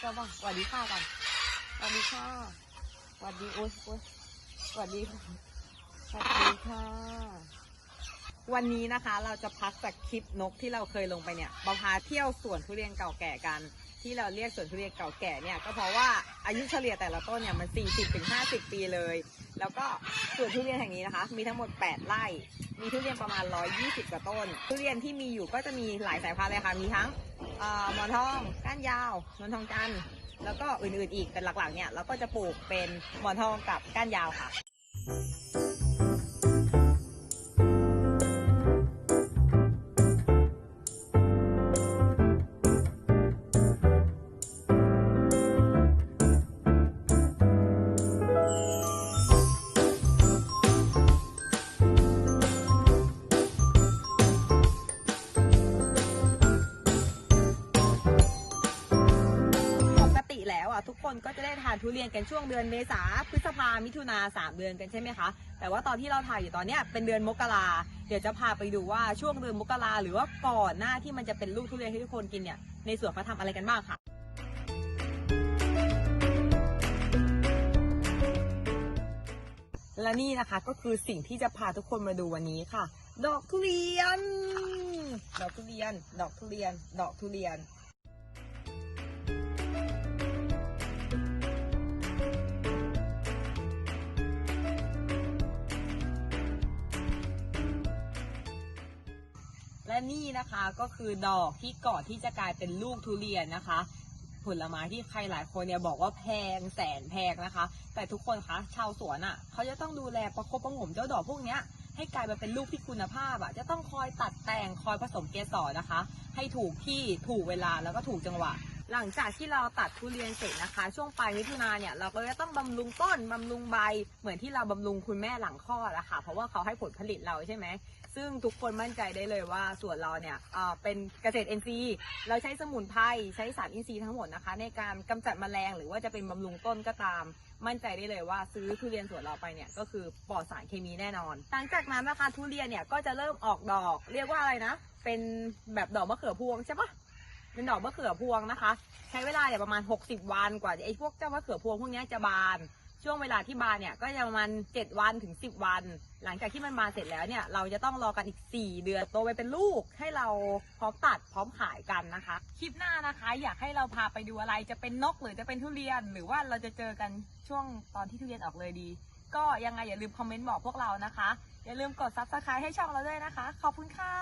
เจ้าบ้างสวัสดีค่ะก่อนสวัสดีค่ะสวัสดีโอ๊ยโอ๊ยสวัสดีค่ะสวัสดีค่ะ วันนี้นะคะเราจะพักจากคลิปนกที่เราเคยลงไปเนี่ยมาพาเที่ยวสวนทุเรียนเก่าแก่กัน ที่เราเรียกสวนทุเรียนเก่าแก่เนี่ยก็เพราะว่าอายุเฉลี่ยแต่ละต้นเนี่ยมัน 40-50 ปีเลย แล้วก็สวนทุเรียนแห่งนี้นะคะ มีทั้งหมด 8 ไร่ มีทุเรียนประมาณ 120 กว่าต้น ทุเรียนที่มีอยู่ก็จะมีหลายสายพันธุ์เลยค่ะ มีทั้ง หมอนทองก้านยาวหมอนทองจันแล้วก็อื่นๆอีกแต่หลักๆเนี่ยเราก็จะปลูกเป็นหมอนทองกับก้านยาวค่ะ แล้วอะทุกคนก็จะได้ทานทุเรียนกันช่วงเดือนเมษาพฤษภามิถุนาสามเดือนกันใช่ไหมคะ แต่ว่าตอนที่เราถ่ายอยู่ตอนเนี้ยเป็นเดือนมกราเดี๋ยวจะพาไปดูว่าช่วงเดือนมกราหรือว่าก่อนหน้าที่มันจะเป็นลูกทุเรียนให้ทุกคนกินเนี่ยในสวนเขาทำอะไรกันบ้างค่ะและนี่นะคะก็คือสิ่งที่จะพาทุกคนมาดูวันนี้ค่ะ ดอกทุเรียน ดอกทุเรียน ดอกทุเรียน ดอกทุเรียน และนี่นะคะก็คือดอกที่ก่อนที่จะกลายเป็นลูกทุเรียนนะคะ ผลไม้ที่ใครหลายคนเนี่ยบอกว่าแพงแสนแพงนะคะ แต่ทุกคนคะชาวสวนอะ่ะเขาจะต้องดูแลประคบประหงมเจ้าดอกพวกเนี้ยให้กลายมาเป็นลูกที่คุณภาพอะ่ะจะต้องคอยตัดแต่งคอยผสมเกสรนะคะ ให้ถูกที่ถูกเวลาแล้วก็ถูกจังหวะ หลังจากที่เราตัดทุเรียนเสร็จนะคะ ช่วงปลายมิถุนาเนี่ยเราก็จะต้องบำรุงต้นบำรุงใบ เหมือนที่เราบำรุงคุณแม่หลังคลอดอะค่ะ เพราะว่าเขาให้ผลผลิตเราใช่ไหมซึ่งทุกคนมั่นใจได้เลยว่าส่วนเราเนี่ยเป็นเกษตร NC เราใช้สมุนไพรใช้สารอินทรีย์ทั้งหมดนะคะ ในการกำจัดแมลงหรือว่าจะเป็นบำรุงต้นก็ตาม มั่นใจได้เลยว่าซื้อทุเรียนสวนเราไปเนี่ยก็คือปลอดสารเคมีแน่นอน หลังจากนั้นนะคะทุเรียนเนี่ยก็จะเริ่มออกดอก เรียกว่าอะไรนะ เป็นแบบดอกมะเขือพวงใช่ปะ เป็นดอกมะเขือพวงนะคะ ใช้เวลาเนี่ยประมาณ 60 วันกว่าไอ้พวกเจ้ามะเขือพวงพวกนี้จะบาน ช่วงเวลาที่บานเนี่ยก็จะประมาณ 7 วันถึง 10 วัน หลังจากที่มันบานเสร็จแล้วเนี่ยเราจะต้องรอกันอีก 4 เดือนโตไปเป็นลูกให้เราพร้อมตัดพร้อมขายกันนะคะ คลิปหน้านะคะ อยากให้เราพาไปดูอะไรจะเป็นนกหรือจะเป็นทุเรียน หรือว่าเราจะเจอกันช่วงตอนที่ทุเรียนออกเลยดี ก็ยังไงอย่าลืมคอมเมนต์บอกพวกเรานะคะ อย่าลืมกด subscribe ให้ช่องเราด้วยนะคะ ขอบคุณค่ะ